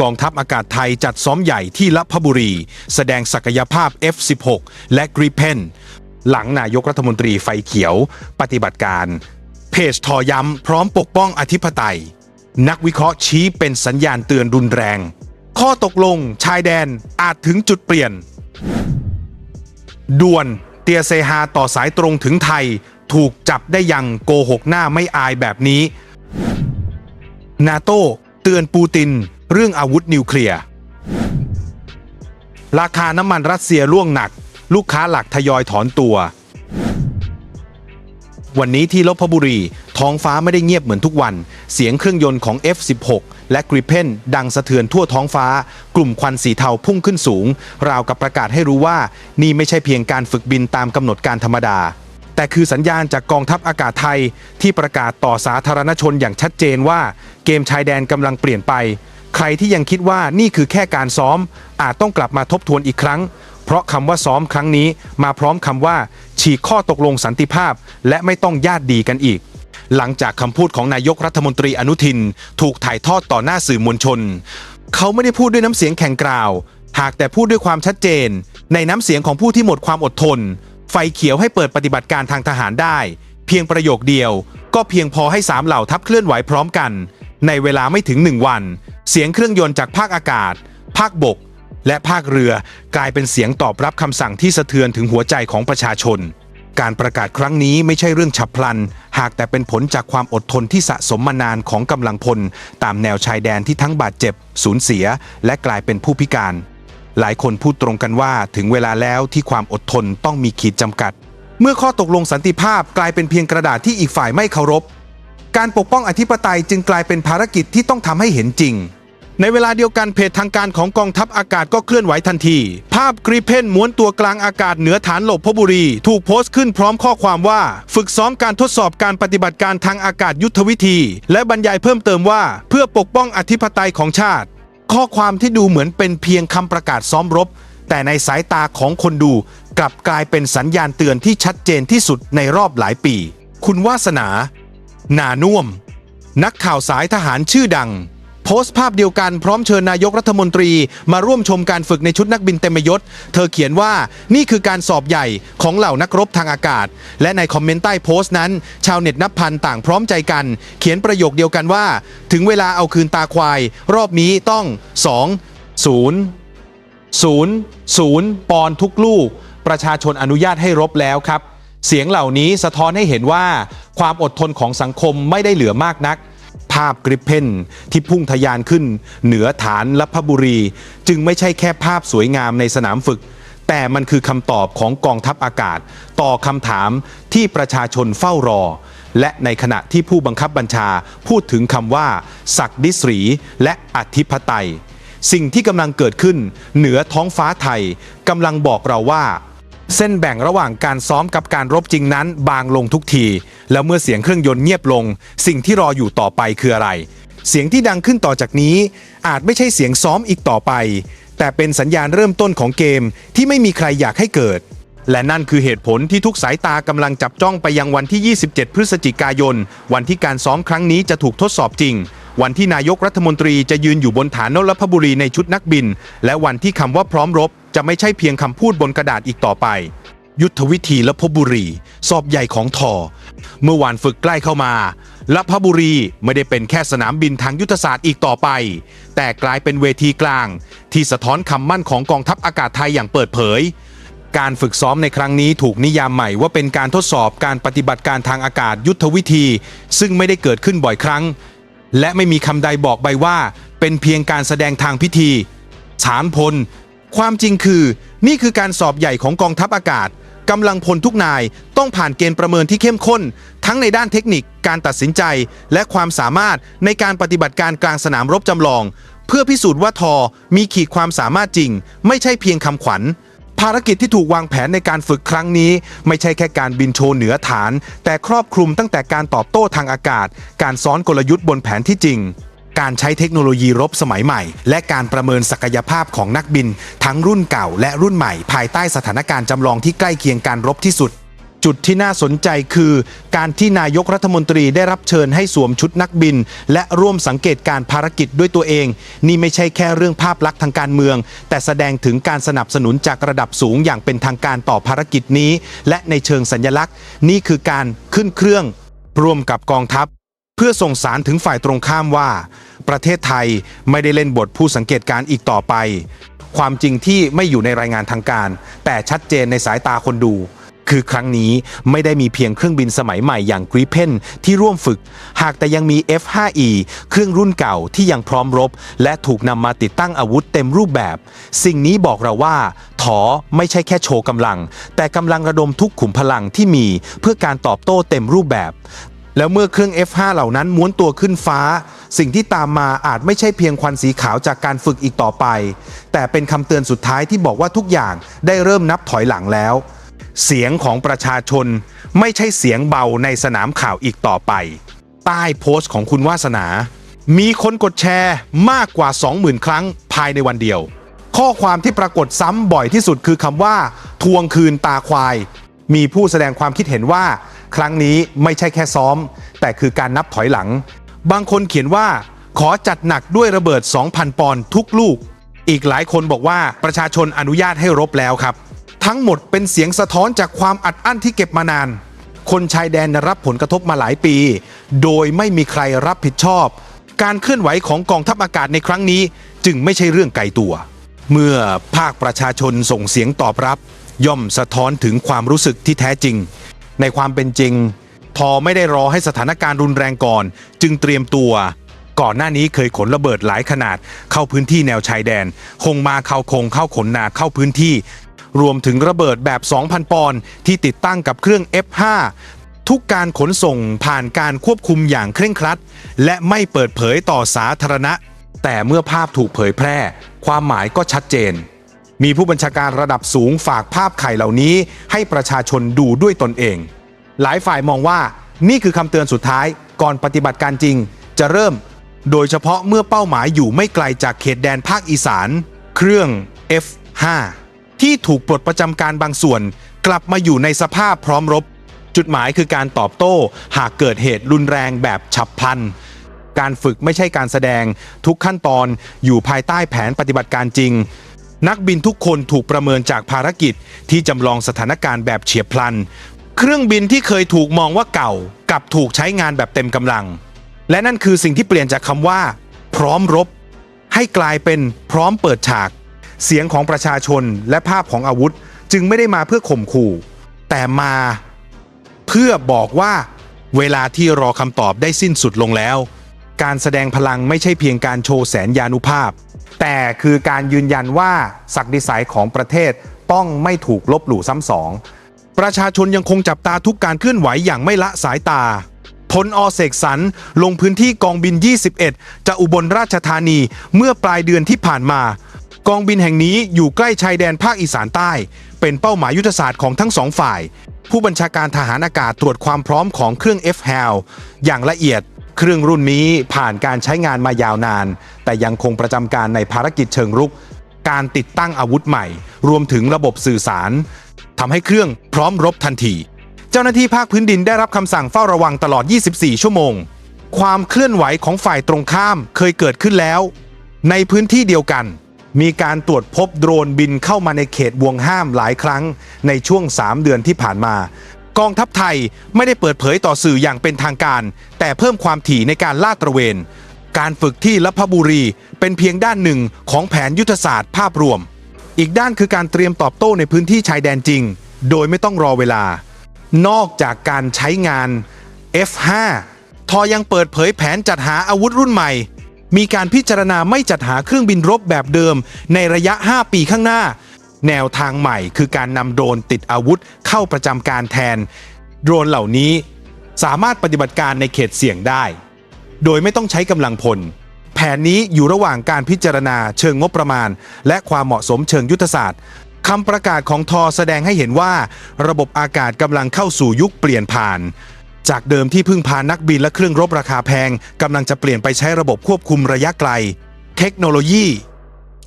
กองทัพอากาศไทยจัดซ้อมใหญ่ที่ลัพบุรี แสดงศักยภาพ F16 และ Gripen หลังนายกรัฐมนตรีไฟเขียว ปฏิบัติการ เพจทอย้ำพร้อมปกป้องอธิปไตย นักวิเคราะห์ชี้เป็นสัญญาณเตือนรุนแรง ข้อตกลงชายแดนอาจถึงจุดเปลี่ยน ด่วนเตียเซฮาต่อสายตรงถึงไทย ถูกจับได้อยังโกหกหน้าไม่อายแบบนี้ นาโต้เตือนปูติน เรื่องอาวุธนิวเคลียร์ ราคาน้ำมันรัสเซียร่วงหนัก ลูกค้าหลักทยอยถอนตัว วันนี้ที่ลบพบุรี ท้องฟ้าไม่ได้เงียบเหมือนทุกวัน เสียงเครื่องยนต์ของ F16 และ Gripen ดังสะเทือนทั่วท้องฟ้า กลุ่มควันสีเทาพุ่งขึ้นสูง ราวกับประกาศให้รู้ว่า นี่ไม่ใช่เพียงการฝึกบินตามกำหนดการธรรมดาแต่คือสัญญาณจากกองทัพอากาศไทยที่ประกาศต่อสาธารณชนอย่างชัดเจนว่า เกมชายแดนกำลังเปลี่ยนไป ใครที่ยังคิดว่านี่คือแค่การซ้อม อาจต้องกลับมาทบทวนอีกครั้ง เพราะคำว่าซ้อมครั้งนี้มาพร้อมคำว่า ฉีกข้อตกลงสันติภาพ และไม่ต้องญาติดีกันอีก หลังจากคำพูดของนายกรัฐมนตรีอนุทิน ถูกถ่ายทอดต่อหน้าสื่อมวลชน เขาไม่ได้พูดด้วยน้ำเสียงแข็งกร้าว หากแต่พูดด้วยความชัดเจน ในน้ำเสียงของผู้ที่หมดความอดทน ไฟเขียวให้เปิดปฏิบัติการทางทหารได้ เพียงประโยคเดียว ก็เพียงพอให้สามเหล่าทัพเคลื่อนไหวพร้อมกัน ในเวลาไม่ถึงหนึ่งวัน เสียงเครื่องยนต์จากภาคอากาศ ภาคบก และภาคเรือกลายเป็นเสียงตอบรับคำสั่งที่สะเทือนถึงหัวใจของประชาชน การประกาศครั้งนี้ไม่ใช่เรื่องฉับพลัน หากแต่เป็นผลจากความอดทนที่สะสมมานานของกำลังพล ตามแนวชายแดนที่ทั้งบาดเจ็บ สูญเสีย และกลายเป็นผู้พิการ หลายคนพูดตรงกันว่าถึงเวลาแล้วที่ความอดทนต้องมีขีดจำกัด เมื่อข้อตกลงสันติภาพกลายเป็นเพียงกระดาษที่อีกฝ่ายไม่เคารพการปกป้องอธิปไตยจึงกลายเป็นภารกิจที่ต้องทำให้เห็นจริง ในเวลาเดียวกันเพจทางการของกองทัพอากาศก็เคลื่อนไหวทันที ภาพกรีเพนม้วนตัวกลางอากาศเหนือฐานหลบพบุรี ถูกโพสต์ขึ้นพร้อมข้อความว่า ฝึกซ้อมการทดสอบการปฏิบัติการทางอากาศยุทธวิธี และบรรยายเพิ่มเติมว่า เพื่อปกป้องอธิปไตยของชาติ ข้อความที่ดูเหมือนเป็นเพียงคำประกาศซ้อมรบ แต่ในสายตาของคนดู กลับกลายเป็นสัญญาณเตือนที่ชัดเจนที่สุดในรอบหลายปี คุณวาสนา นานุ่ม นักข่าวสายทหารชื่อดัง โพสต์ภาพเดียวกันพร้อมเชิญนายกรัฐมนตรี มาร่วมชมการฝึกในชุดนักบินเต็มยศ เธอเขียนว่านี่คือการสอบใหญ่ของเหล่านักรบทางอากาศ และในคอมเมนต์ใต้โพสต์นั้น ชาวเน็ตนับพันต่างพร้อมใจกัน เขียนประโยคเดียวกันว่า ถึงเวลาเอาคืนตาควาย รอบนี้ต้อง 2 0ศูนย์ศูนย์ปอนด์ทุกลูก ประชาชนอนุญาตให้รบแล้วครับ เสียงเหล่านี้สะท้อนให้เห็นว่า ความอดทนของสังคมไม่ได้เหลือมากนัก ภาพกริปเพนที่พุ่งทะยานขึ้น เหนือฐานลัพบุรี จึงไม่ใช่แค่ภาพสวยงามในสนามฝึก แต่มันคือคำตอบของกองทัพอากาศ ต่อคำถามที่ประชาชนเฝ้ารอ และในขณะที่ผู้บังคับบัญชาพูดถึงคำว่า ศักดิสรีและอธิปไตย สิ่งที่กำลังเกิดขึ้นเหนือท้องฟ้าไทยกำลังบอกเราว่า เส้นแบ่งระหว่างการซ้อมกับการรบจริงนั้นบางลงทุกที แล้วเมื่อเสียงเครื่องยนต์เงียบลง สิ่งที่รออยู่ต่อไปคืออะไร เสียงที่ดังขึ้นต่อจากนี้ อาจไม่ใช่เสียงซ้อมอีกต่อไป แต่เป็นสัญญาณเริ่มต้นของเกมที่ไม่มีใครอยากให้เกิด และนั่นคือเหตุผลที่ทุกสายตากำลังจับจ้องไปยังวันที่ 27 พฤศจิกายน วันที่การซ้อมครั้งนี้จะถูกทดสอบจริง วันที่นายกรัฐมนตรีจะยืนอยู่บนฐานนลพบุรีในชุดนักบิน และวันที่คำว่าพร้อมรบจะไม่ใช่เพียงคำพูดบนกระดาษอีกต่อไป ยุทธวิธีลพบุรี สอบใหญ่ของทอ เมื่อวานฝึกใกล้เข้ามาลพบุรีไม่ได้เป็นแค่สนามบินทางยุทธศาสตร์อีกต่อไป แต่กลายเป็นเวทีกลาง ที่สะท้อนคำมั่นของกองทัพอากาศไทยอย่างเปิดเผยการฝึกซ้อมในครั้งนี้ถูกนิยามใหม่ว่าเป็นการทดสอบการปฏิบัติการทางอากาศยุทธวิธี ซึ่งไม่ได้เกิดขึ้นบ่อยครั้ง และไม่มีคำใดบอกใบว่า เป็นเพียงการแสดงทางพิธีฐานพล ความจริงคือ นี่คือการสอบใหญ่ของกองทัพอากาศกำลังพลทุกนายต้องผ่านเกณฑ์ประเมินที่เข้มข้น ทั้งในด้านเทคนิคการตัดสินใจ และความสามารถในการปฏิบัติการกลางสนามรบจำลอง เพื่อพิสูจน์ว่าทอมีขีดความสามารถจริง ไม่ใช่เพียงคำขวัญ ภารกิจที่ถูกวางแผนในการฝึกครั้งนี้ ไม่ใช่แค่การบินโชว์เหนือฐาน แต่ครอบคลุมตั้งแต่การตอบโต้ทางอากาศ การซ้อนกลยุทธ์บนแผนที่จริง การใช้เทคโนโลยีรบสมัยใหม่ และการประเมินศักยภาพของนักบิน ทั้งรุ่นเก่าและรุ่นใหม่ ภายใต้สถานการณ์จำลองที่ใกล้เคียงการรบที่สุด จุดที่น่าสนใจคือ การที่นายกรัฐมนตรีได้รับเชิญให้สวมชุดนักบิน และร่วมสังเกตการภารกิจด้วยตัวเอง นี่ไม่ใช่แค่เรื่องภาพลักษณ์ทางการเมือง แต่แสดงถึงการสนับสนุนจากระดับสูงอย่างเป็นทางการต่อภารกิจนี้ และในเชิงสัญลักษณ์ นี่คือการขึ้นเครื่อง ร่วมกับกองทัพ เพื่อส่งสารถึงฝ่ายตรงข้ามว่า ประเทศไทยไม่ได้เล่นบทผู้สังเกตการณ์อีกต่อไป ความจริงที่ไม่อยู่ในรายงานทางการ แต่ชัดเจนในสายตาคนดู คือครั้งนี้ไม่ได้มีเพียงเครื่องบินสมัยใหม่อย่าง Gripen ที่ร่วมฝึก หากแต่ยังมี F5E เครื่องรุ่นเก่าที่ยังพร้อมรบ และถูกนำมาติดตั้งอาวุธเต็มรูปแบบ สิ่งนี้บอกเราว่าถอไม่ใช่แค่โชว์กำลัง แต่กำลังระดมทุกขุมพลังที่มี เพื่อการตอบโต้เต็มรูปแบบ แล้วเมื่อเครื่อง F5 เหล่านั้นม้วนตัวขึ้นฟ้า สิ่งที่ตามมาอาจไม่ใช่เพียงควันสีขาวจากการฝึกอีกต่อไป แต่เป็นคำเตือนสุดท้ายที่บอกว่าทุกอย่างได้เริ่มนับถอยหลังแล้ว เสียงของประชาชนไม่ใช่เสียงเบาในสนามข่าวอีกต่อไป ใต้โพสต์ของคุณวาสนา มีคนกดแชร์มากกว่า 20,000 ครั้งภายในวันเดียว ข้อความที่ปรากฏซ้ำบ่อยที่สุดคือคำว่า ทวงคืนตาควาย มีผู้แสดงความคิดเห็นว่า ครั้งนี้ไม่ใช่แค่ซ้อม แต่คือการนับถอยหลัง บางคนเขียนว่า ขอจัดหนักด้วยระเบิด 2,000 ปอนด์ทุกลูก อีกหลายคนบอกว่าประชาชนอนุญาตให้รบแล้วครับ ทั้งหมดเป็นเสียงสะท้อนจากความอัดอั้นที่เก็บมานาน คนชายแดนรับผลกระทบมาหลายปี โดยไม่มีใครรับผิดชอบ การเคลื่อนไหวของกองทัพอากาศในครั้งนี้ จึงไม่ใช่เรื่องไกลตัว เมื่อภาคประชาชนส่งเสียงตอบรับ ย่อมสะท้อนถึงความรู้สึกที่แท้จริง ในความเป็นจริงทอไม่ได้รอให้สถานการณ์รุนแรงก่อน จึงเตรียมตัวก่อนหน้านี้เคยขนระเบิดหลายขนาด เข้าพื้นที่แนวชายแดน คงมาเข้าคงเข้าขนนาเข้าพื้นที่ รวมถึงระเบิดแบบ 2,000 ปอนด์ที่ติดตั้งกับเครื่อง F5 ทุกการขนส่งผ่านการควบคุมอย่างเคร่งครัด และไม่เปิดเผยต่อสาธารณะ แต่เมื่อภาพถูกเผยแพร่ ความหมายก็ชัดเจน มีผู้บัญชาการระดับสูงฝากภาพไข่เหล่านี้ ให้ประชาชนดูด้วยตนเอง หลายฝ่ายมองว่านี่คือคำเตือนสุดท้ายก่อนปฏิบัติการจริง จะเริ่ม โดยเฉพาะเมื่อเป้าหมายอยู่ไม่ไกลจากเขตแดนภาคอีสาน เครื่อง F5 ที่ถูกปลดประจำการบางส่วน กลับมาอยู่ในสภาพพร้อมรบ จุดหมายคือการตอบโต้หากเกิดเหตุรุนแรงแบบฉับพลัน การฝึกไม่ใช่การแสดง ทุกขั้นตอนอยู่ภายใต้แผนปฏิบัติการจริง นักบินทุกคนถูกประเมินจากภารกิจที่จำลองสถานการณ์แบบเฉียบพลัน เครื่องบินที่เคยถูกมองว่าเก่า กลับถูกใช้งานแบบเต็มกำลัง และนั่นคือสิ่งที่เปลี่ยนจากคำว่า พร้อมรบ ให้กลายเป็นพร้อมเปิดฉาก เสียงของประชาชนและภาพของอาวุธจึงไม่ได้มาเพื่อข่มขู่ แต่มาเพื่อบอกว่าเวลาที่รอคำตอบได้สิ้นสุดลงแล้ว การแสดงพลังไม่ใช่เพียงการโชว์แสนยานุภาพ แต่คือการยืนยันว่าศักดิสัยของประเทศต้องไม่ถูกลบหลู่ซ้ำสอง ประชาชนยังคงจับตาทุกการเคลื่อนไหวอย่างไม่ละสายตาพลอเสกสรรลงพื้นที่กองบิน 21 จะอุบลราชธานีเมื่อปลายเดือนที่ผ่านมา กองบินแห่งนี้อยู่ใกล้ชายแดนภาคอีสานใต้ เป็นเป้าหมายยุทธศาสตร์ของทั้งสองฝ่าย ผู้บัญชาการทหารอากาศตรวจความพร้อมของเครื่อง f h a l อย่างละเอียด เครื่องรุ่นนี้ผ่านการใช้งานมายาวนาน แต่ยังคงประจำการในภารกิจเชิงรุก การติดตั้งอาวุธใหม่ รวมถึงระบบสื่อสารทำให้เครื่องพร้อมรบทันที เจ้าหน้าที่ภาคพื้นดินได้รับคำสั่งเฝ้าระวังตลอด 24 ชั่วโมง ความเคลื่อนไหวของฝ่ายตรงข้ามเคยเกิดขึ้นแล้ว ในพื้นที่เดียวกัน มีการตรวจพบโดรนบินเข้ามาในเขตวงห้ามหลายครั้งในช่วง 3 เดือนที่ผ่านมา กองทัพไทยไม่ได้เปิดเผยต่อสื่ออย่างเป็นทางการ แต่เพิ่มความถี่ในการลาดตระเวน การฝึกที่ลพบุรีเป็นเพียงด้านหนึ่งของแผนยุทธศาสตร์ภาพรวม อีกด้านคือการเตรียมตอบโต้ในพื้นที่ชายแดนจริง โดยไม่ต้องรอเวลา นอกจากการใช้งาน F5 ทอยังเปิดเผยแผนจัดหาอาวุธรุ่นใหม่ มีการพิจารณาไม่จัดหาเครื่องบินรบแบบเดิม ในระยะ 5 ปีข้างหน้า แนวทางใหม่คือการนำโดรนติดอาวุธเข้าประจำการแทน โดรนเหล่านี้สามารถปฏิบัติการในเขตเสี่ยงได้ โดยไม่ต้องใช้กำลังพล แผนนี้อยู่ระหว่างการพิจารณาเชิงงบประมาณ และความเหมาะสมเชิงยุทธศาสตร์คำประกาศของทอแสดงให้เห็นว่า ระบบอากาศกำลังเข้าสู่ยุคเปลี่ยนผ่าน จากเดิมที่พึ่งพานักบินและเครื่องรบราคาแพงกำลังจะเปลี่ยนไปใช้ระบบควบคุมระยะไกล เทคโนโลยี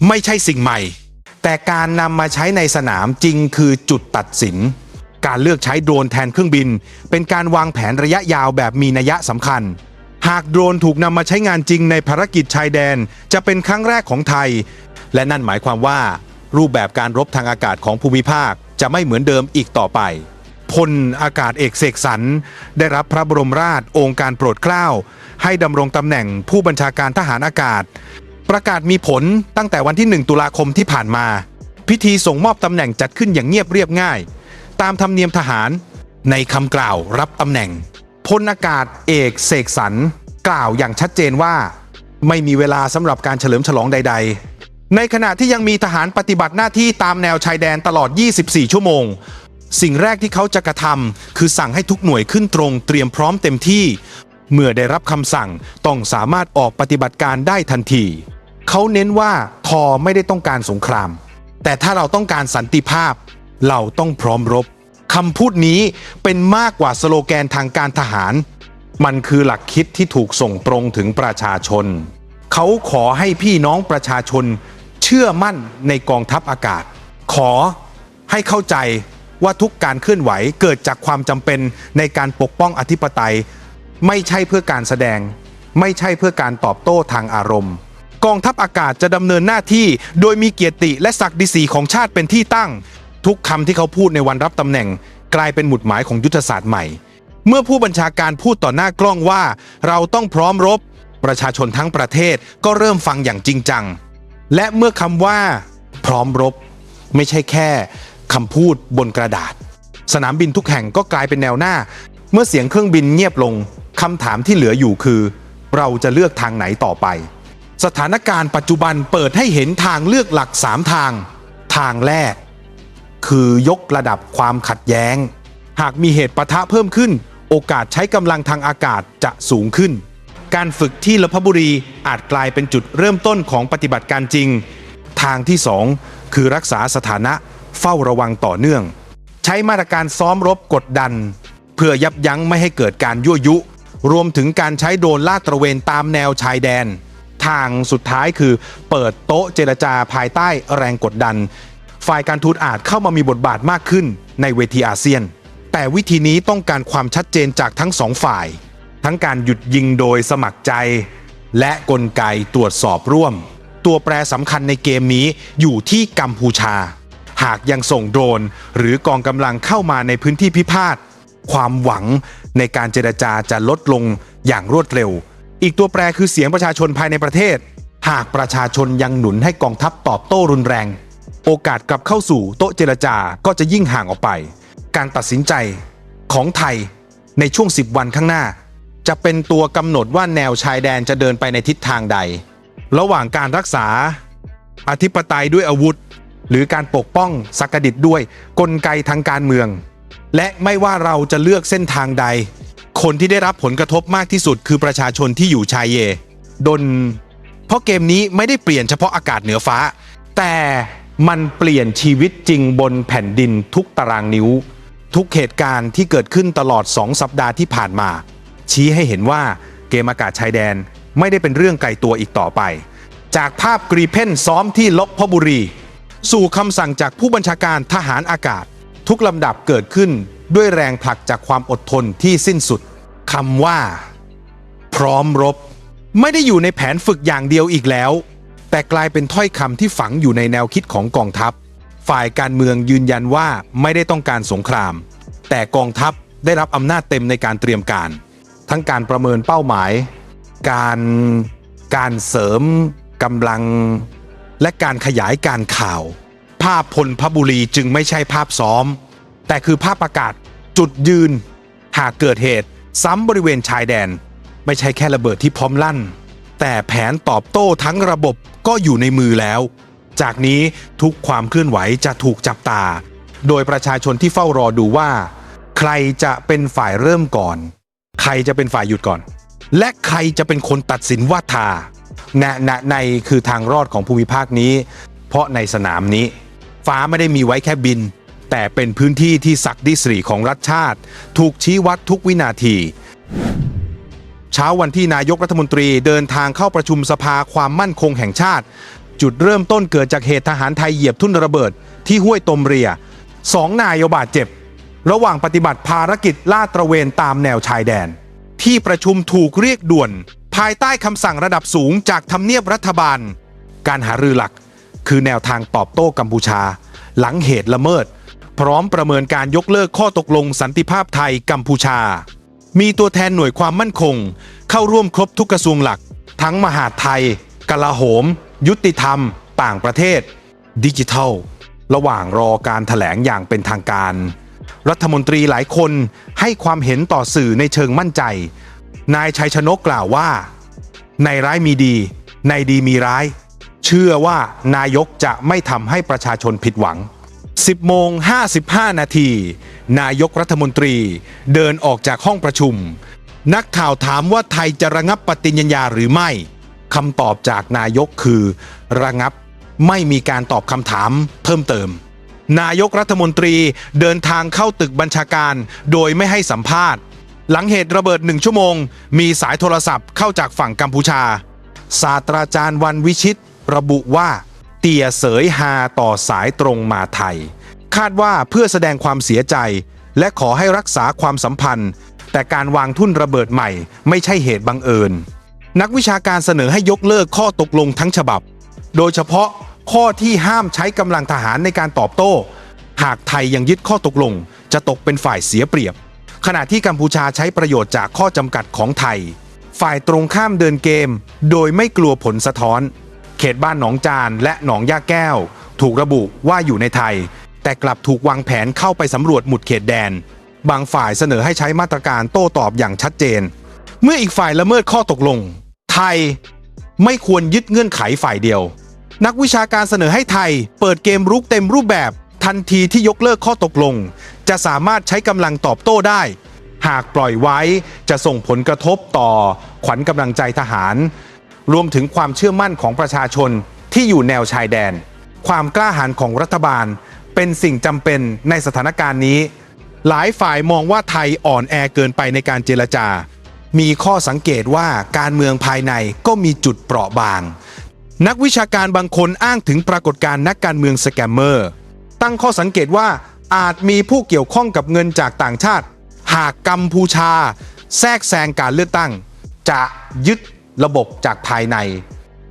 ไม่ใช่สิ่งใหม่ แต่การนำมาใช้ในสนามจริงคือจุดตัดสิน การเลือกใช้โดรนแทนเครื่องบิน เป็นการวางแผนระยะยาวแบบมีนัยสำคัญ หากโดรนถูกนำมาใช้งานจริงในภารกิจชายแดน จะเป็นครั้งแรกของไทย และนั่นหมายความว่า รูปแบบการรบทางอากาศของภูมิภาคจะไม่เหมือนเดิมอีกต่อไป พลอากาศเอกเสกสรรได้รับพระบรมราชโองการโปรดเกล้า ให้ดำรงตำแหน่งผู้บัญชาการทหารอากาศ ประกาศมีผลตั้งแต่วันที่ 1 ตุลาคมที่ผ่านมา พิธีส่งมอบตำแหน่งจัดขึ้นอย่างเงียบเรียบง่าย ตามธรรมเนียมทหารในคำกล่าวรับตำแหน่งพลอากาศเอกเสกสรรกล่าวอย่างชัดเจนว่า ไม่มีเวลาสำหรับการเฉลิมฉลองใด ๆ ในขณะที่ยังมีทหารปฏิบัติหน้าที่ตามแนวชายแดนตลอด 24 ชั่วโมง สิ่งแรกที่เขาจะกระทำคือสั่งให้ทุกหน่วยขึ้นตรงเตรียมพร้อมเต็มที่ เมื่อได้รับคำสั่งต้องสามารถออกปฏิบัติการได้ทันที เขาเน้นว่าทอไม่ได้ต้องการสงคราม แต่ถ้าเราต้องการสันติภาพ เราต้องพร้อมรบคำพูดนี้เป็นมากกว่าสโลแกนทางการทหาร มันคือหลักคิดที่ถูกส่งตรงถึงประชาชน เขาขอให้พี่น้องประชาชน เชื่อมั่นในกองทัพอากาศ ขอให้เข้าใจ ว่าทุกการเคลื่อนไหวเกิดจากความจำเป็นในการปกป้องอธิปไตย ไม่ใช่เพื่อการแสดง ไม่ใช่เพื่อการตอบโต้ทางอารมณ์ กองทัพอากาศจะดำเนินหน้าที่ โดยมีเกียรติและศักดิ์ศรีของชาติเป็นที่ตั้ง ทุกคำที่เขาพูดในวันรับตำแหน่ง กลายเป็นหมุดหมายของยุทธศาสตร์ใหม่ เมื่อผู้บัญชาการพูดต่อหน้ากล้องว่า เราต้องพร้อมรบ ประชาชนทั้งประเทศก็เริ่มฟังอย่างจริงจัง และเมื่อคำว่า พร้อมรบ ไม่ใช่แค่ คำพูดบนกระดาษ สนามบินทุกแห่งก็กลายเป็นแนวหน้า เมื่อเสียงเครื่องบินเงียบลงคำถามที่เหลืออยู่คือ เราจะเลือกทางไหนต่อไป สถานการณ์ปัจจุบันเปิดให้เห็นทางเลือกหลัก 3 ทาง ทางแรก คือยกระดับความขัดแย้ง หากมีเหตุปะทะเพิ่มขึ้น โอกาสใช้กำลังทางอากาศจะสูงขึ้น การฝึกที่ลพบุรีอาจกลายเป็นจุดเริ่มต้นของปฏิบัติการจริง ทางที่ 2 คือรักษาสถานะ เฝ้าระวังต่อเนื่อง ใช้มาตรการซ้อมรบกดดัน เพื่อยับยั้งไม่ให้เกิดการยั่วยุ รวมถึงการใช้โดรนลาดตระเวนตามแนวชายแดน ทางสุดท้ายคือ เปิดโต๊ะเจรจาภายใต้แรงกดดัน ฝ่ายการทูตอาจเข้ามามีบทบาทมากขึ้นในเวทีอาเซียน แต่วิธีนี้ต้องการความชัดเจนจากทั้งสองฝ่าย ทั้งการหยุดยิงโดยสมัครใจ และกลไกตรวจสอบร่วม ตัวแปรสำคัญในเกมนี้อยู่ที่กัมพูชา หากยังส่งโดรนหรือกองกำลังเข้ามาในพื้นที่พิพาท ความหวังในการเจรจาจะลดลงอย่างรวดเร็ว อีกตัวแปรคือเสียงประชาชนภายในประเทศ หากประชาชนยังหนุนให้กองทัพตอบโต้รุนแรง โอกาสกลับเข้าสู่โต๊ะเจรจาก็จะยิ่งห่างออกไป การตัดสินใจของไทยในช่วง 10 วันข้างหน้า จะเป็นตัวกำหนดว่าแนวชายแดนจะเดินไปในทิศทางใด ระหว่างการรักษา อธิปไตยด้วยอาวุธ หรือการปกป้องสักดิตด้วยกลไกทางการเมือง และไม่ว่าเราจะเลือกเส้นทางใด คนที่ได้รับผลกระทบมากที่สุดคือประชาชนที่อยู่ชายเย ดน เพราะเกมนี้ไม่ได้เปลี่ยนเฉพาะอากาศเหนือฟ้า แต่มันเปลี่ยนชีวิตจริงบนแผ่นดินทุกตารางนิ้ว ทุกเหตุการณ์ที่เกิดขึ้นตลอด 2 สัปดาห์ที่ผ่านมา ชี้ให้เห็นว่าเกมอากาศชายแดนไม่ได้เป็นเรื่องไกลตัวอีกต่อไป จากภาพกรีเพนซ้อมที่ลบพบุรี สู่คำสั่งจากผู้บัญชาการทหารอากาศ ทุกลำดับเกิดขึ้นด้วยแรงผลักจากความอดทนที่สิ้นสุดคำว่า พร้อมรบ ไม่ได้อยู่ในแผนฝึกอย่างเดียวอีกแล้ว แต่กลายเป็นถ้อยคำที่ฝังอยู่ในแนวคิดของกองทัพ ฝ่ายการเมืองยืนยันว่าไม่ได้ต้องการสงคราม แต่กองทัพได้รับอำนาจเต็มในการเตรียมการ ทั้งการประเมินเป้าหมาย การการเสริมกำลัง และการขยายการข่าว ภาพพลพบุรีจึงไม่ใช่ภาพซ้อม แต่คือภาพประกาศจุดยืน หากเกิดเหตุซ้ำบริเวณชายแดน ไม่ใช่แค่ระเบิดที่พร้อมลั่น แต่แผนตอบโต้ทั้งระบบก็อยู่ในมือแล้ว จากนี้ทุกความเคลื่อนไหวจะถูกจับตา โดยประชาชนที่เฝ้ารอดูว่า ใครจะเป็นฝ่ายเริ่มก่อน ใครจะเป็นฝ่ายหยุดก่อน และใครจะเป็นคนตัดสินว่าทา ณณในคือทางรอดของภูมิภาคนี้ เพราะในสนามนี้ ฟ้าไม่ได้มีไว้แค่บิน แต่เป็นพื้นที่ที่ศักดิ์สิริของรัฐชาติ ถูกชี้วัดทุกวินาที เช้าวันที่นายกรัฐมนตรีเดินทางเข้าประชุมสภาความมั่นคงแห่งชาติ จุดเริ่มต้นเกิดจากเหตุทหารไทยเหยียบทุ่นระเบิด ที่ห้วยตมเรียสองนายบาดเจ็บ ระหว่างปฏิบัติภารกิจลาดตระเวนตามแนวชายแดน ที่ประชุมถูกเรียกด่วน ภายใต้คำสั่งระดับสูงจากทำเนียบรัฐบาล การหารือหลัก คือแนวทางตอบโต้กัมพูชา หลังเหตุละเมิด พร้อมประเมินการยกเลิกข้อตกลงสันติภาพไทยกัมพูชา มีตัวแทนหน่วยความมั่นคง เข้าร่วมครบทุกกระทรวงหลัก ทั้งมหาดไทย กลาโหม ยุติธรรม ต่างประเทศ ดิจิทัล ระหว่างรอการถแถลงอย่างเป็นทางการ รัฐมนตรีหลายคนให้ความเห็นต่อสื่อในเชิงมั่นใจ นายชัยชนกกล่าวว่า ในร้ายมีดี ในดีมีร้าย เชื่อว่านายกจะไม่ทำให้ประชาชนผิดหวัง 10โมง55 นาที นายกรัฐมนตรีเดินออกจากห้องประชุม นักข่าวถามว่าไทยจะระงับปฏิญญาหรือไม่คำตอบจากนายกคือ ระงับไม่มีการตอบคำถามเพิ่มเติม นายกรัฐมนตรีเดินทางเข้าตึกบัญชาการ โดยไม่ให้สัมภาษณ์ หลังเหตุระเบิดหนึ่งชั่วโมง มีสายโทรศัพท์เข้าจากฝั่งกัมพูชา ศาสตราจารย์วันวิชิต ระบุว่า เตี่ยเสยฮาต่อสายตรงมาไทย คาดว่าเพื่อแสดงความเสียใจ และขอให้รักษาความสัมพันธ์ แต่การวางทุ่นระเบิดใหม่ ไม่ใช่เหตุบังเอิญ นักวิชาการเสนอให้ยกเลิกข้อตกลงทั้งฉบับ โดยเฉพาะข้อที่ห้ามใช้กำลังทหารในการตอบโต้ หากไทยยังยึดข้อตกลง จะตกเป็นฝ่ายเสียเปรียบ ขณะที่กัมพูชาใช้ประโยชน์จากข้อจำกัดของไทย ฝ่ายตรงข้ามเดินเกม โดยไม่กลัวผลสะท้อน เขตบ้านหนองจานและหนองย่าแก้ว ถูกระบุว่าอยู่ในไทย แต่กลับถูกวางแผนเข้าไปสำรวจหมุดเขตแดน บางฝ่ายเสนอให้ใช้มาตรการโต้ตอบอย่างชัดเจน เมื่ออีกฝ่ายละเมิดข้อตกลง ไทยไม่ควรยึดเงื่อนไขฝ่ายเดียว นักวิชาการเสนอให้ไทย เปิดเกมรุกเต็มรูปแบบทันทีที่ยกเลิกข้อตกลง จะสามารถใช้กำลังตอบโต้ได้ หากปล่อยไว้จะส่งผลกระทบต่อขวัญกำลังใจทหาร รวมถึงความเชื่อมั่นของประชาชนที่อยู่แนวชายแดน ความกล้าหาญของรัฐบาล เป็นสิ่งจำเป็นในสถานการณ์นี้ หลายฝ่ายมองว่าไทยอ่อนแอเกินไปในการเจรจา มีข้อสังเกตว่าการเมืองภายในก็มีจุดเปราะบาง นักวิชาการบางคนอ้างถึงปรากฏการณ์นักการเมืองสแกมเมอร์ ตั้งข้อสังเกตว่า อาจมีผู้เกี่ยวข้องกับเงินจากต่างชาติ หากกัมพูชา แทรกแซงการเลือกตั้ง จะยึดระบบจากภายใน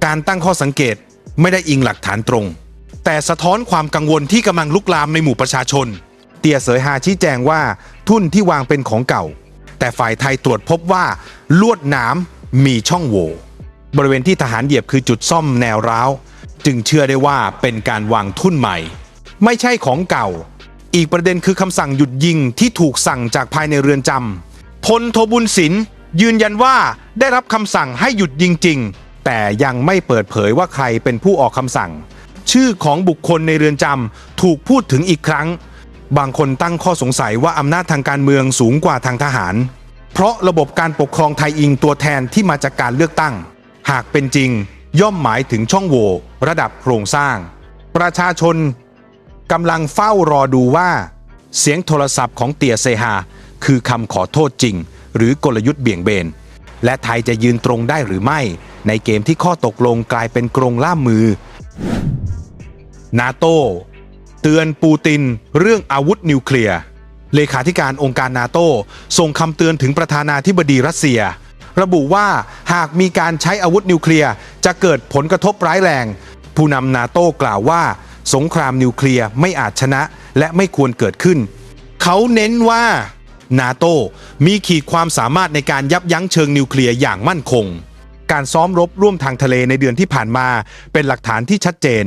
การตั้งข้อสังเกตไม่ได้อิงหลักฐานตรง แต่สะท้อนความกังวลที่กำลังลุกลามในหมู่ประชาชน เตียเสยฮาชี้แจงว่าทุนที่วางเป็นของเก่า แต่ฝ่ายไทยตรวจพบว่าลวดหนามมีช่องโหว่บริเวณที่ทหารเหยียบคือจุดซ่อมแนวร้าว จึงเชื่อได้ว่าเป็นการวางทุ่นใหม่ ไม่ใช่ของเก่า อีกประเด็นคือคำสั่งหยุดยิงที่ถูกสั่งจากภายในเรือนจำพลโทบุญศิลป์ยืนยันว่าได้รับคำสั่งให้หยุดยิงจริง แต่ยังไม่เปิดเผยว่าใครเป็นผู้ออกคำสั่ง ชื่อของบุคคลในเรือนจำถูกพูดถึงอีกครั้ง บางคนตั้งข้อสงสัยว่าอำนาจทางการเมืองสูงกว่าทางทหาร เพราะระบบการปกครองไทยอิงตัวแทนที่มาจากการเลือกตั้ง หากเป็นจริง ย่อมหมายถึงช่องโหว่ระดับโครงสร้าง ประชาชน กำลังเฝ้ารอดูว่า เสียงโทรศัพท์ของเตียเซฮาคือคำขอโทษจริง หรือกลยุทธ์เบี่ยงเบน และไทยจะยืนตรงได้หรือไม่ ในเกมที่ข้อตกลงกลายเป็นกรงล่ามมือ นาโตเตือนปูตินเรื่องอาวุธนิวเคลียร์เลขาธิการองค์การนาโตส่งคำเตือนถึงประธานาธิบดีรัสเซีย ระบุว่าหากมีการใช้อาวุธนิวเคลียร์จะเกิดผลกระทบร้ายแรง ผู้นำนาโตกล่าวว่า สงครามนิวเคลียร์ไม่อาจชนะและไม่ควรเกิดขึ้น เขาเน้นว่านาโตมีขีดความสามารถในการยับยั้งเชิงนิวเคลียร์อย่างมั่นคง การซ้อมรบร่วมทางทะเลในเดือนที่ผ่านมา เป็นหลักฐานที่ชัดเจน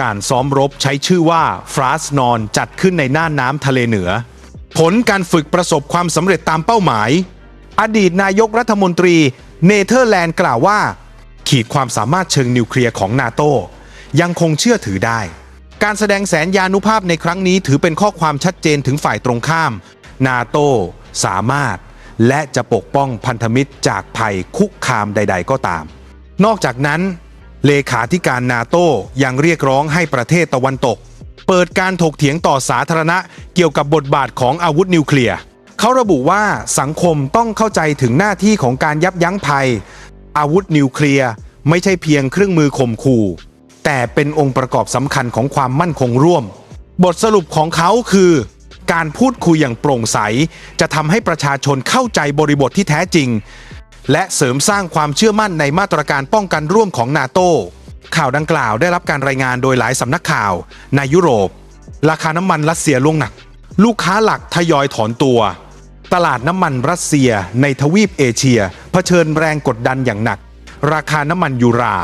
การซ้อมรบใช้ชื่อว่าฟราสนอนจัดขึ้นในน่านน้ำทะเลเหนือ ผลการฝึกประสบความสำเร็จตามเป้าหมาย อดีตนายกรัฐมนตรีเนเธอร์แลนด์กล่าวว่า ขีดความสามารถเชิงนิวเคลียร์ของนาโตยังคงเชื่อถือได้ การแสดงแสนยานุภาพในครั้งนี้ถือเป็นข้อความชัดเจนถึงฝ่ายตรงข้าม นาโตสามารถ และจะปกป้องพันธมิตรจากภัยคุกคามใด ๆ ก็ตาม นอกจากนั้น เลขาธิการนาโตยังเรียกร้องให้ประเทศตะวันตก เปิดการถกเถียงต่อสาธารณะเกี่ยวกับบทบาทของอาวุธนิวเคลียร์เขาระบุว่าสังคมต้องเข้าใจถึงหน้าที่ของการยับยั้งภัย อาวุธนิวเคลียร์ไม่ใช่เพียงเครื่องมือข่มขู่ แต่เป็นองค์ประกอบสำคัญของความมั่นคงร่วม บทสรุปของเขาคือ การพูดคุยอย่างโปร่งใส จะทำให้ประชาชนเข้าใจบริบทที่แท้จริง และเสริมสร้างความเชื่อมั่นในมาตรการป้องกันร่วมของนาโตข่าวดังกล่าวได้รับการรายงานโดยหลายสำนักข่าว ในยุโรป ราคาน้ำมันรัสเซียลงหนัก ลูกค้าหลักทยอยถอนตัว ตลาดน้ำมันรัสเซียในทวีปเอเชีย เผชิญแรงกดดันอย่างหนัก ราคาน้ำมันยูรา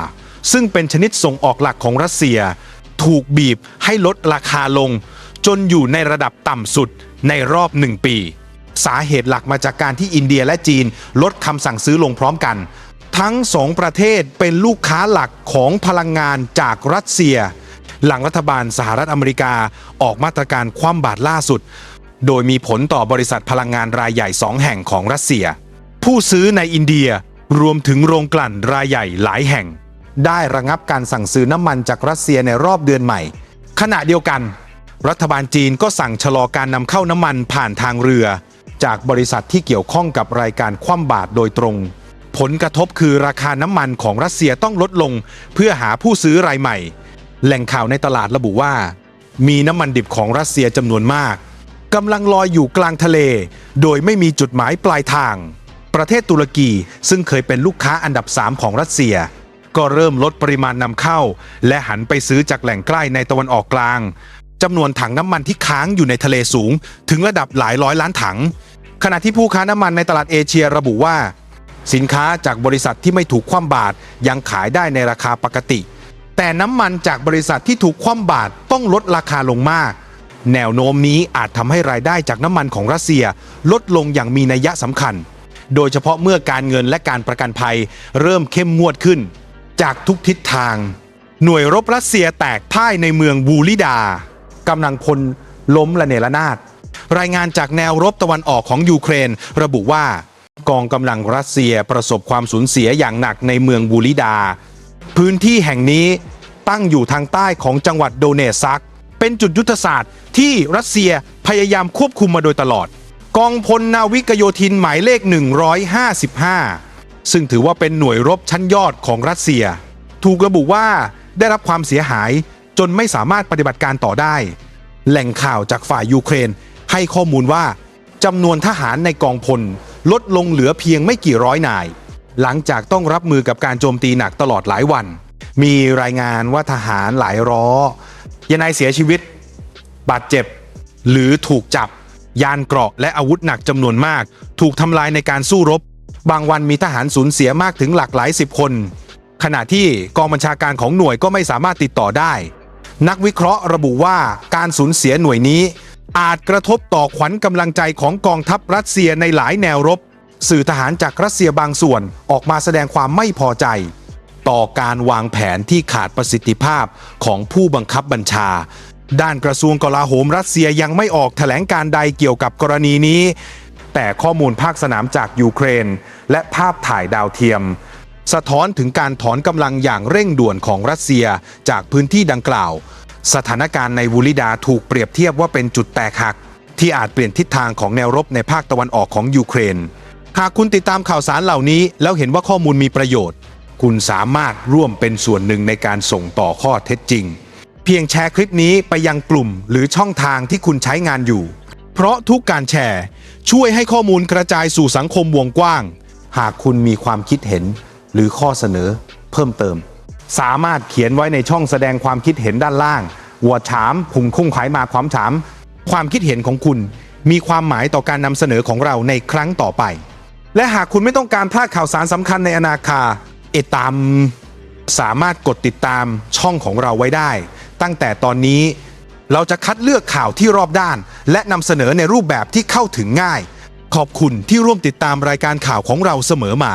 ซึ่งเป็นชนิดส่งออกหลักของรัสเซีย ถูกบีบให้ลดราคาลง จนอยู่ในระดับต่ำสุดในรอบหนึ่งปี สาเหตุหลักมาจากการที่อินเดียและจีนลดคำสั่งซื้อลงพร้อมกัน ทั้งสองประเทศเป็นลูกค้าหลักของพลังงานจากรัสเซีย หลังรัฐบาลสหรัฐอเมริกาออกมาตรการคว่ำบาตรล่าสุด โดยมีผลต่อบริษัทพลังงานรายใหญ่สองแห่งของรัสเซีย ผู้ซื้อในอินเดียรวมถึงโรงกลั่นรายใหญ่หลายแห่ง ได้ระงับการสั่งซื้อน้ำมันจากรัสเซียในรอบเดือนใหม่ ขณะเดียวกัน รัฐบาลจีนก็สั่งชะลอการนำเข้าน้ำมันผ่านทางเรือ จากบริษัทที่เกี่ยวข้องกับรายการคว่ำบาตรโดยตรง ผลกระทบคือราคาน้ำมันของรัสเซียต้องลดลง เพื่อหาผู้ซื้อรายใหม่ แหล่งข่าวในตลาดระบุว่า มีน้ำมันดิบของรัสเซียจำนวนมากกำลังลอยอยู่กลางทะเล โดยไม่มีจุดหมายปลายทาง ประเทศตุรกีซึ่งเคยเป็นลูกค้าอันดับ 3 ของรัสเซีย ก็เริ่มลดปริมาณนำเข้า และหันไปซื้อจากแหล่งใกล้ในตะวันออกกลางจำนวนถังน้ำมันที่ค้างอยู่ในทะเลสูง ถึงระดับหลายร้อยล้านถัง ขณะที่ผู้ค้าน้ำมันในตลาดเอเชียระบุว่า สินค้าจากบริษัทที่ไม่ถูกคว่ำบาตรยังขายได้ในราคาปกติ แต่น้ำมันจากบริษัทที่ถูกคว่ำบาตรต้องลดราคาลงมาก แนวโน้มนี้อาจทำให้รายได้จากน้ำมันของรัสเซีย ลดลงอย่างมีนัยสำคัญ โดยเฉพาะเมื่อการเงินและการประกันภัย เริ่มเข้มงวดขึ้น จากทุกทิศทาง หน่วยรบรัสเซียแตกพ่ายในเมืองบูลิดากำลังพลล้มละเนระนาดรายงานจากแนวรบตะวันออกของยูเครน ระบุว่ากองกำลังรัสเซียประสบความสูญเสียอย่างหนักในเมืองบูลิดา พื้นที่แห่งนี้ตั้งอยู่ทางใต้ของจังหวัดโดเนซัก เป็นจุดยุทธศาสตร์ที่รัสเซียพยายามควบคุมมาโดยตลอด กองพลนาวิกโยธินหมายเลข 155 ซึ่งถือว่าเป็นหน่วยรบชั้นยอดของรัสเซีย ถูกระบุว่าได้รับความเสียหายจนไม่สามารถปฏิบัติการต่อได้ แหล่งข่าวจากฝ่ายยูเครน ให้ข้อมูลว่าจำนวนทหารในกองพล ลดลงเหลือเพียงไม่กี่ร้อยนาย หลังจากต้องรับมือกับการโจมตีหนักตลอดหลายวัน มีรายงานว่าทหารหลายร้อยานายเสียชีวิต บาดเจ็บ หรือถูกจับ ยานเกราะและอาวุธหนักจำนวนมาก ถูกทำลายในการสู้รบ บางวันมีทหารสูญเสียมากถึงหลักหลายสิบคน ขณะที่กองบัญชาการของหน่วยก็ไม่สามารถติดต่อได้ นักวิเคราะห์ระบุว่าการสูญเสียหน่วยนี้ อาจกระทบต่อขวัญกำลังใจของกองทัพรัสเซียในหลายแนวรบ สื่อทหารจากรัสเซียบางส่วนออกมาแสดงความไม่พอใจ ต่อการวางแผนที่ขาดประสิทธิภาพของผู้บังคับบัญชาด้านกระทรวงกลาโหมรัสเซียยังไม่ออกแถลงการใดเกี่ยวกับกรณีนี้ แต่ข้อมูลภาคสนามจากยูเครน และภาพถ่ายดาวเทียม สะท้อนถึงการถอนกำลังอย่างเร่งด่วนของรัสเซียจากพื้นที่ดังกล่าว สถานการณ์ในวูลิดาถูกเปรียบเทียบว่าเป็นจุดแตกหัก ที่อาจเปลี่ยนทิศทางของแนวรบในภาคตะวันออกของยูเครน หากคุณติดตามข่าวสารเหล่านี้ แล้วเห็นว่าข้อมูลมีประโยชน์ คุณสามารถร่วมเป็นส่วนหนึ่งในการส่งต่อข้อเท็จจริง เพียงแชร์คลิปนี้ไปยังกลุ่มหรือช่องทางที่คุณใช้งานอยู่ เพราะทุกการแชร์ ช่วยให้ข้อมูลกระจายสู่สังคมวงกว้าง หากคุณมีความคิดเห็น หรือข้อเสนอเพิ่มเติม สามารถเขียนไว้ในช่องแสดงความคิดเห็นด้านล่างหัวถามพุงคุ้งไขมาความถาม ความคิดเห็นของคุณมีความหมายต่อการนำเสนอของเราในครั้งต่อไป และหากคุณไม่ต้องการพลาดข่าวสารสำคัญในอนาคาเอตาม สามารถกดติดตามช่องของเราไว้ได้ ตั้งแต่ตอนนี้ เราจะคัดเลือกข่าวที่รอบด้าน และนำเสนอในรูปแบบที่เข้าถึงง่าย ขอบคุณที่ร่วมติดตามรายการข่าวของเราเสมอมา